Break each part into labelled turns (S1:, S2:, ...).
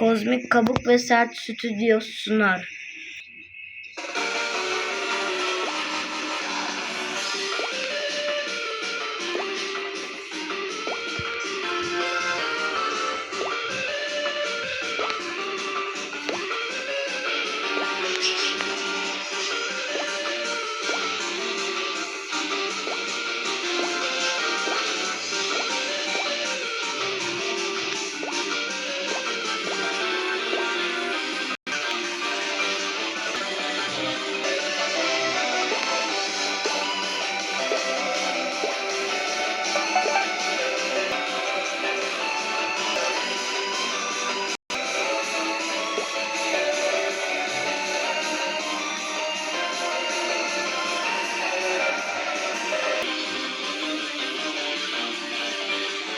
S1: Kozmik Kabuk ve Sert Stüdyo sunar.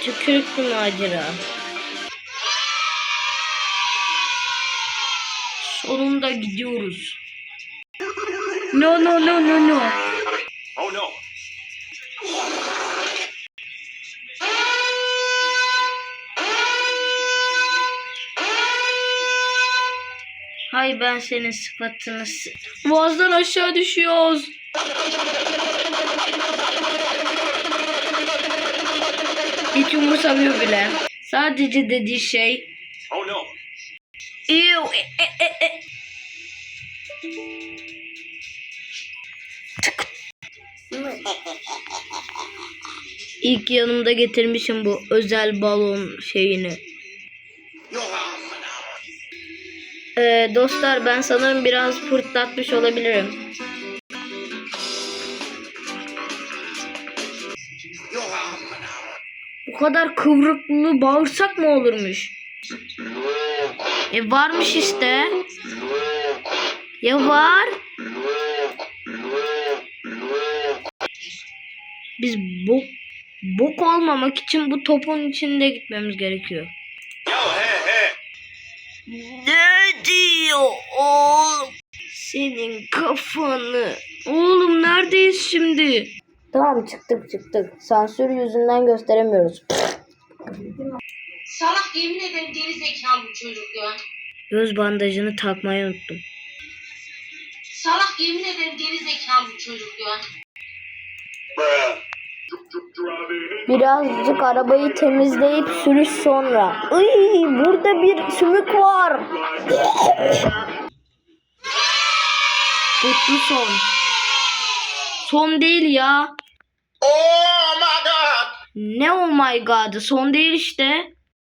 S1: Tükürüklü macera. Sonunda gidiyoruz. No no no no no.
S2: Oh no.
S1: Hay ben senin sıfatını... Boğazdan aşağı düşüyoruz. Hiç umursamıyor bile. Sadece dediği şey...
S2: Oh no.
S1: Ew, e, e, e, e. İlk yanımda getirmişim bu özel balon şeyini. Ee, dostlar ben sanırım biraz pırtlatmış olabilirim. Kadar kıvrıklı bağırsak mı olurmuş? E varmış işte. Ya var. Biz bok bok olmamak için bu topun içinde gitmemiz gerekiyor. Ne diyor oğlum? Senin kafanı. Oğlum neredeyiz şimdi? Tamam çıktık çıktık. Sansür yüzünden gösteremiyoruz.
S3: Salak yemin ederim geri zekalı bu çocuk ya.
S1: Göz bandajını takmayı unuttum.
S3: Salak yemin ederim geri zekalı bu çocuk ya.
S1: Birazcık arabayı temizleyip sürüş sonra. Iy, burada bir sümük var. Mutlu son. Son değil ya.
S2: Oh my god.
S1: Ne oh my god son değil işte.